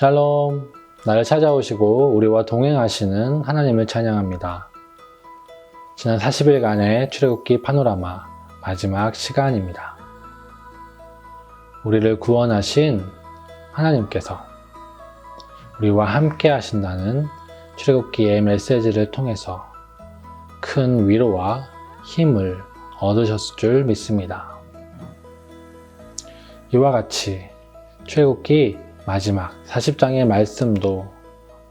샬롬, 나를 찾아오시고 우리와 동행하시는 하나님을 찬양합니다. 지난 40일간의 출애굽기 파노라마 마지막 시간입니다. 우리를 구원하신 하나님께서 우리와 함께 하신다는 출애굽기의 메시지를 통해서 큰 위로와 힘을 얻으셨을 줄 믿습니다. 이와 같이 출애굽기 마지막 40장의 말씀도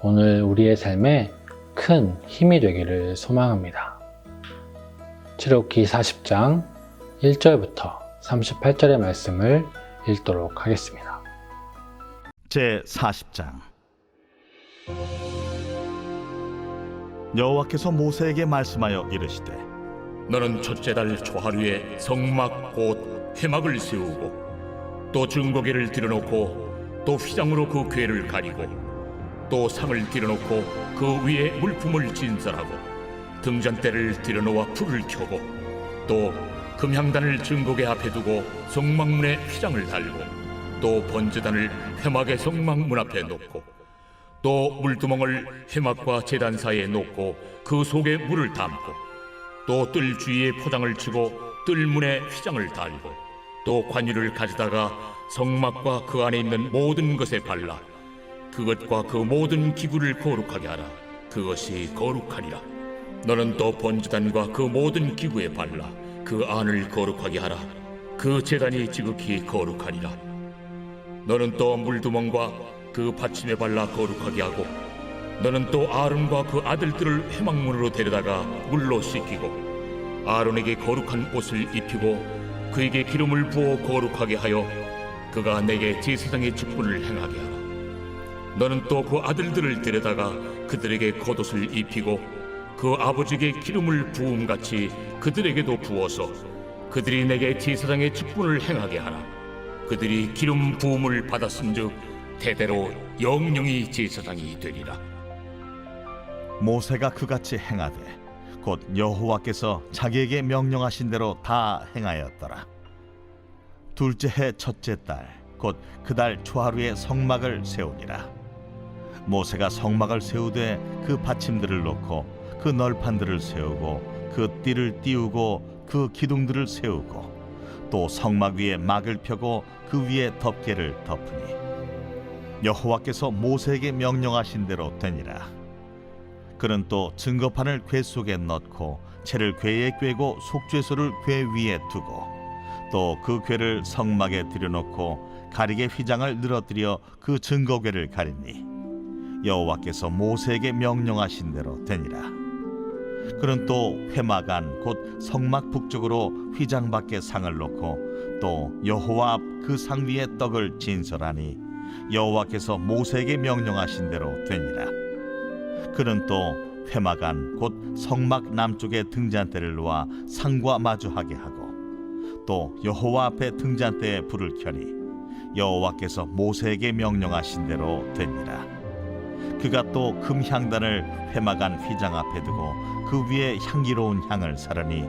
오늘 우리의 삶에 큰 힘이 되기를 소망합니다. 출애굽기 40장 1절부터 38절의 말씀을 읽도록 하겠습니다. 제 40장 여호와께서 모세에게 말씀하여 이르시되 너는 첫째 달 초하루에 성막 곧 회막을 세우고 또 증거계를 들여놓고 또 휘장으로 그 궤를 가리고 또 상을 들여놓고 그 위에 물품을 진설하고 등잔대를 들여놓아 불을 켜고 또 금향단을 증거계 앞에 두고 성막문에 휘장을 달고 또 번제단을 회막의 성막문 앞에 놓고 또 물두멍을 회막과 제단 사이에 놓고 그 속에 물을 담고 또 뜰 주위에 포장을 치고 뜰문에 휘장을 달고 또 관유를 가져다가 성막과 그 안에 있는 모든 것에 발라 그것과 그 모든 기구를 거룩하게 하라. 그것이 거룩하니라. 너는 또 번제단과 그 모든 기구에 발라 그 안을 거룩하게 하라. 그 제단이 지극히 거룩하니라. 너는 또 물두멍과 그 받침에 발라 거룩하게 하고 너는 또 아론과 그 아들들을 회막문으로 데려다가 물로 씻기고 아론에게 거룩한 옷을 입히고 그에게 기름을 부어 거룩하게 하여 그가 내게 제사장의 직분을 행하게 하라. 너는 또 그 아들들을 데려다가 그들에게 겉옷을 입히고 그 아버지에게 기름을 부음같이 그들에게도 부어서 그들이 내게 제사장의 직분을 행하게 하라. 그들이 기름 부음을 받았은즉 대대로 영영이 제사장이 되리라. 모세가 그같이 행하되 곧 여호와께서 자기에게 명령하신 대로 다 행하였더라. 둘째 해 첫째 달 곧 그 달 초하루에 성막을 세우니라. 모세가 성막을 세우되 그 받침들을 놓고 그 널판들을 세우고 그 띠를 띄우고 그 기둥들을 세우고 또 성막 위에 막을 펴고 그 위에 덮개를 덮으니 여호와께서 모세에게 명령하신 대로 되니라 그는 또 증거판을 궤 속에 넣고 채를 궤에 꿰고 속죄소를 궤 위에 두고 또 그 궤를 성막에 들여놓고 가리개 휘장을 늘어뜨려 그 증거궤를 가리니 여호와께서 모세에게 명령하신 대로 되니라. 그는 또 회막 안 곧 성막 북쪽으로 휘장 밖에 상을 놓고 또 여호와 앞 그 상 위에 떡을 진설하니 여호와께서 모세에게 명령하신 대로 되니라 그는 또 회막 안 곧 성막 남쪽에 등잔대를 놓아 상과 마주하게 하고 또 여호와 앞에 등잔대에 불을 켜니 여호와께서 모세에게 명령하신 대로 되니라 그가 또 금향단을 회막 안 휘장 앞에 두고 그 위에 향기로운 향을 사르니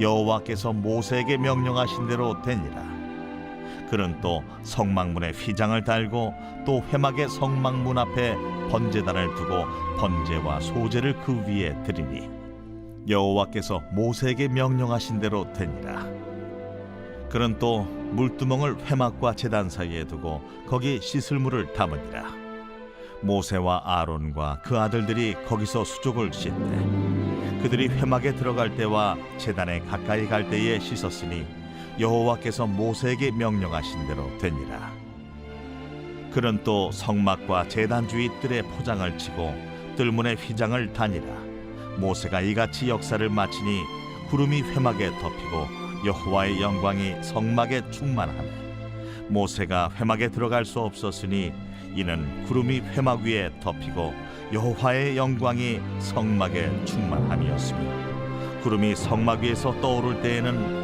여호와께서 모세에게 명령하신 대로 되니라 그는 또 성막문에 휘장을 달고 또 회막의 성막문 앞에 번제단을 두고 번제와 소제를 그 위에 드리니 여호와께서 모세에게 명령하신 대로 되니라. 그는 또 물두멍을 회막과 제단 사이에 두고 거기 씻을 물을 담으니라. 모세와 아론과 그 아들들이 거기서 수족을 씻되 그들이 회막에 들어갈 때와 제단에 가까이 갈 때에 씻었으니 여호와께서 모세에게 명령하신 대로 되니라. 그는 또 성막과 제단 주위 뜰에 포장을 치고 뜰문에 휘장을 다니라. 모세가 이같이 역사를 마치니 구름이 회막에 덮이고 여호와의 영광이 성막에 충만하매 모세가 회막에 들어갈 수 없었으니 이는 구름이 회막 위에 덮이고 여호와의 영광이 성막에 충만함이었으며 구름이 성막 위에서 떠오를 때에는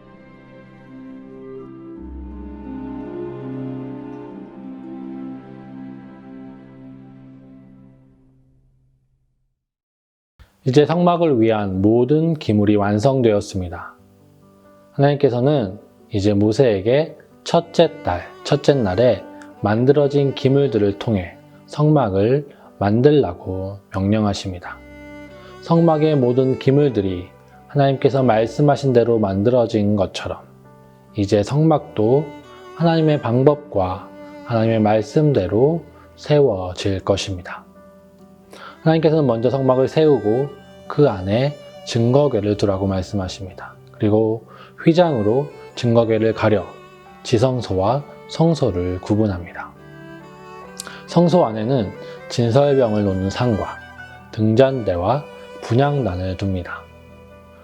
이제 성막을 위한 모든 기물이 완성되었습니다. 하나님께서는 이제 모세에게 첫째 달, 첫째 날에 만들어진 기물들을 통해 성막을 만들라고 명령하십니다. 성막의 모든 기물들이 하나님께서 말씀하신 대로 만들어진 것처럼 이제 성막도 하나님의 방법과 하나님의 말씀대로 세워질 것입니다. 하나님께서는 먼저 성막을 세우고 그 안에 증거궤를 두라고 말씀하십니다. 그리고 휘장으로 증거궤를 가려 지성소와 성소를 구분합니다. 성소 안에는 진설병을 놓는 상과 등잔대와 분향단을 둡니다.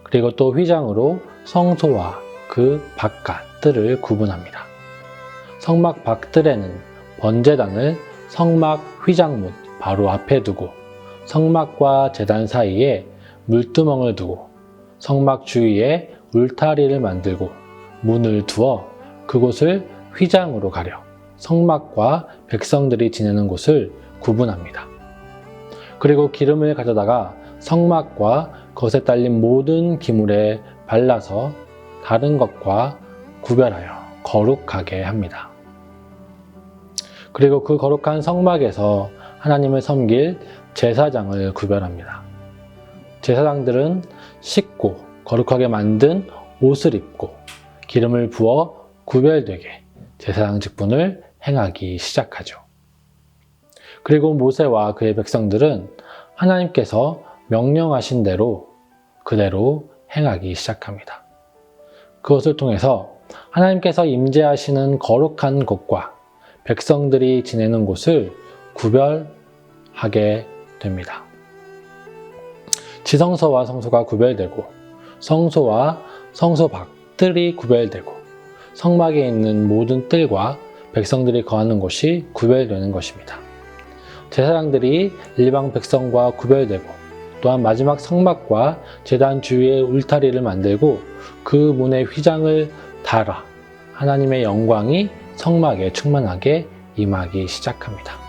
그리고 또 휘장으로 성소와 그 바깥 뜰을 구분합니다. 성막 밖뜰에는 번제단을 성막 휘장 문 바로 앞에 두고 성막과 제단 사이에 물두멍을 두고 성막 주위에 울타리를 만들고 문을 두어 그곳을 휘장으로 가려 성막과 백성들이 지내는 곳을 구분합니다. 그리고 기름을 가져다가 성막과 것에 딸린 모든 기물에 발라서 다른 것과 구별하여 거룩하게 합니다. 그리고 그 거룩한 성막에서 하나님을 섬길 제사장을 구별합니다. 제사장들은 씻고 거룩하게 만든 옷을 입고 기름을 부어 구별되게 제사장 직분을 행하기 시작하죠. 그리고 모세와 그의 백성들은 하나님께서 명령하신 대로 그대로 행하기 시작합니다. 그것을 통해서 하나님께서 임재하시는 거룩한 곳과 백성들이 지내는 곳을 구별하게 됩니다. 지성소와 성소가 구별되고 성소와 성소 밖들이 구별되고 성막에 있는 모든 뜰과 백성들이 거하는 곳이 구별되는 것입니다. 제사장들이 일방 백성과 구별되고 또한 마지막 성막과 제단 주위에 울타리를 만들고 그 문에 휘장을 달아 하나님의 영광이 성막에 충만하게 임하기 시작합니다.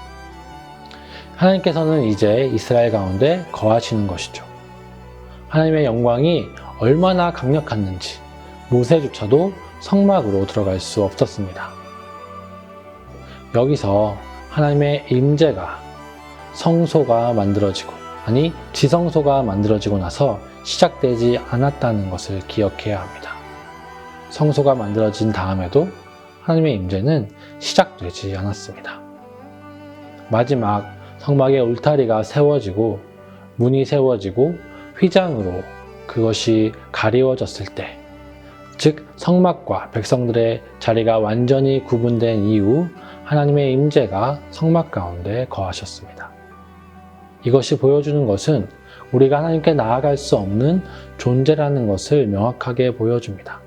하나님께서는 이제 이스라엘 가운데 거하시는 것이죠. 하나님의 영광이 얼마나 강력했는지 모세조차도 성막으로 들어갈 수 없었습니다. 여기서 하나님의 임재가 성소가 만들어지고 아니 지성소가 만들어지고 나서 시작되지 않았다는 것을 기억해야 합니다. 성소가 만들어진 다음에도 하나님의 임재는 시작되지 않았습니다. 마지막 성막의 울타리가 세워지고 문이 세워지고 휘장으로 그것이 가리워졌을 때, 즉 성막과 백성들의 자리가 완전히 구분된 이후 하나님의 임재가 성막 가운데 거하셨습니다. 이것이 보여주는 것은 우리가 하나님께 나아갈 수 없는 존재라는 것을 명확하게 보여줍니다.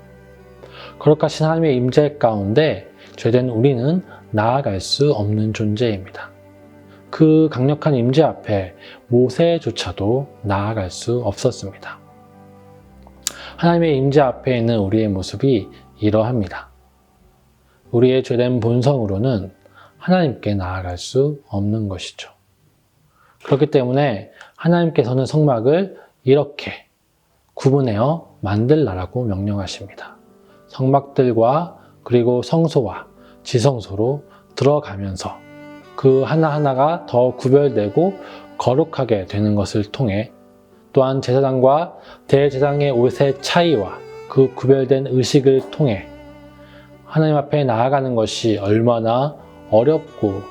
거룩하신 하나님의 임재 가운데 죄된 우리는 나아갈 수 없는 존재입니다. 그 강력한 임재 앞에 모세조차도 나아갈 수 없었습니다. 하나님의 임재 앞에 있는 우리의 모습이 이러합니다. 우리의 죄된 본성으로는 하나님께 나아갈 수 없는 것이죠. 그렇기 때문에 하나님께서는 성막을 이렇게 구분해어 만들라라고 명령하십니다. 성막들과 그리고 성소와 지성소로 들어가면서 그 하나하나가 더 구별되고 거룩하게 되는 것을 통해 또한 제사장과 대제사장의 옷의 차이와 그 구별된 의식을 통해 하나님 앞에 나아가는 것이 얼마나 어렵고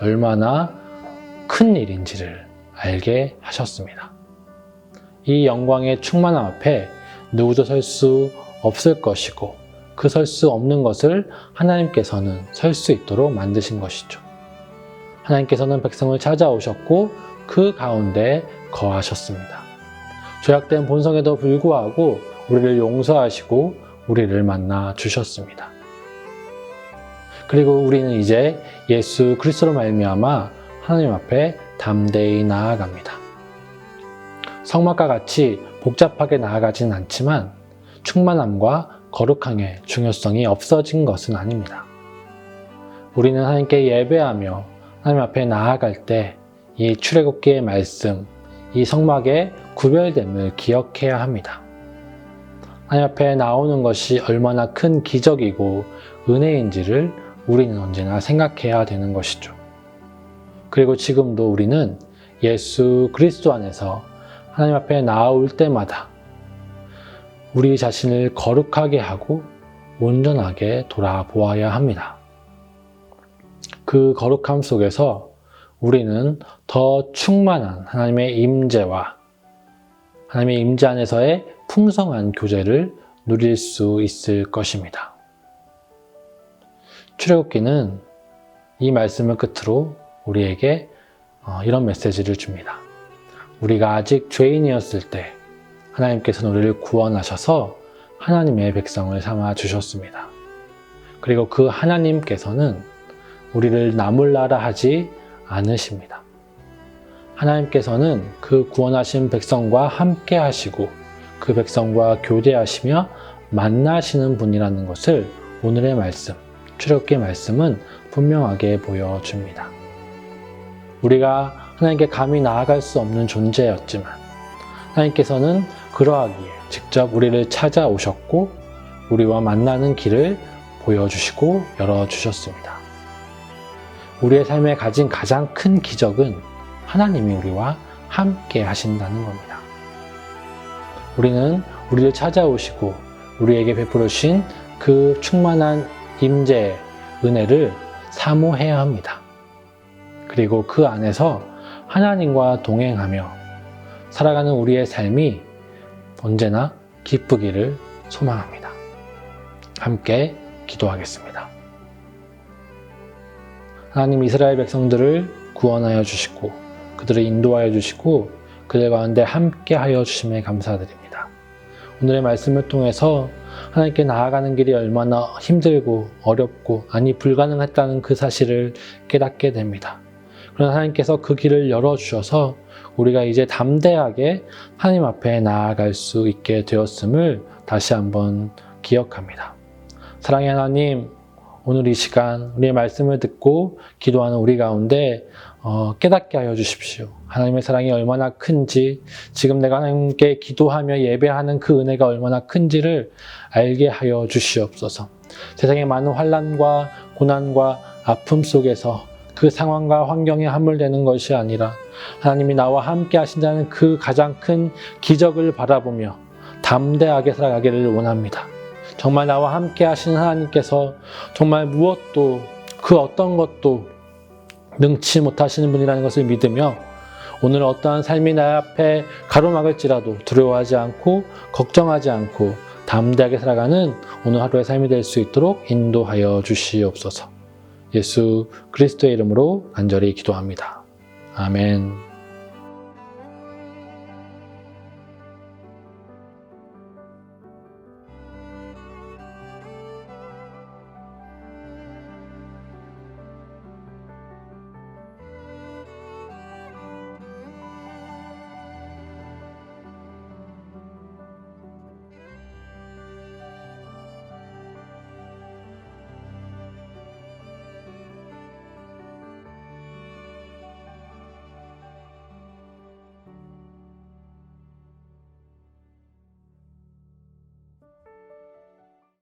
얼마나 큰 일인지를 알게 하셨습니다. 이 영광의 충만함 앞에 누구도 설 수 없을 것이고 그 설 수 없는 것을 하나님께서는 설 수 있도록 만드신 것이죠. 하나님께서는 백성을 찾아오셨고 그 가운데 거하셨습니다. 죄악된 본성에도 불구하고 우리를 용서하시고 우리를 만나 주셨습니다. 그리고 우리는 이제 예수 그리스도로 말미암아 하나님 앞에 담대히 나아갑니다. 성막과 같이 복잡하게 나아가지는 않지만 충만함과 거룩함의 중요성이 없어진 것은 아닙니다. 우리는 하나님께 예배하며 하나님 앞에 나아갈 때 이 출애굽기의 말씀, 이 성막의 구별됨을 기억해야 합니다. 하나님 앞에 나오는 것이 얼마나 큰 기적이고 은혜인지를 우리는 언제나 생각해야 되는 것이죠. 그리고 지금도 우리는 예수 그리스도 안에서 하나님 앞에 나올 때마다 우리 자신을 거룩하게 하고 온전하게 돌아보아야 합니다. 그 거룩함 속에서 우리는 더 충만한 하나님의 임재와 하나님의 임재 안에서의 풍성한 교제를 누릴 수 있을 것입니다. 출애굽기는 이 말씀을 끝으로 우리에게 어, 이런 메시지를 줍니다. 우리가 아직 죄인이었을 때 하나님께서는 우리를 구원하셔서 하나님의 백성을 삼아 주셨습니다. 그리고 그 하나님께서는 우리를 나몰라라 하지 않으십니다. 하나님께서는 그 구원하신 백성과 함께 하시고 그 백성과 교제하시며 만나시는 분이라는 것을 오늘의 말씀, 출애굽기 말씀은 분명하게 보여줍니다. 우리가 하나님께 감히 나아갈 수 없는 존재였지만 하나님께서는 그러하기에 직접 우리를 찾아오셨고 우리와 만나는 길을 보여주시고 열어주셨습니다. 우리의 삶에 가진 가장 큰 기적은 하나님이 우리와 함께 하신다는 겁니다. 우리는 우리를 찾아오시고 우리에게 베풀어 주신 그 충만한 임재 은혜를 사모해야 합니다. 그리고 그 안에서 하나님과 동행하며 살아가는 우리의 삶이 언제나 기쁘기를 소망합니다. 함께 기도하겠습니다. 하나님 이스라엘 백성들을 구원하여 주시고 그들을 인도하여 주시고 그들 가운데 함께 하여 주심에 감사드립니다. 오늘의 말씀을 통해서 하나님께 나아가는 길이 얼마나 힘들고 어렵고 아니 불가능했다는 그 사실을 깨닫게 됩니다. 그러나 하나님께서 그 길을 열어주셔서 우리가 이제 담대하게 하나님 앞에 나아갈 수 있게 되었음을 다시 한번 기억합니다. 사랑의 하나님, 오늘 이 시간 우리의 말씀을 듣고 기도하는 우리 가운데 어, 깨닫게 하여 주십시오. 하나님의 사랑이 얼마나 큰지, 지금 내가 하나님께 기도하며 예배하는 그 은혜가 얼마나 큰지를 알게 하여 주시옵소서. 세상의 많은 환란과 고난과 아픔 속에서 그 상황과 환경에 함몰되는 것이 아니라 하나님이 나와 함께 하신다는 그 가장 큰 기적을 바라보며 담대하게 살아가기를 원합니다. 정말 나와 함께 하시는 하나님께서 정말 무엇도 그 어떤 것도 능치 못하시는 분이라는 것을 믿으며 오늘 어떠한 삶이 나 앞에 가로막을지라도 두려워하지 않고 걱정하지 않고 담대하게 살아가는 오늘 하루의 삶이 될 수 있도록 인도하여 주시옵소서. 예수 그리스도의 이름으로 간절히 기도합니다. 아멘.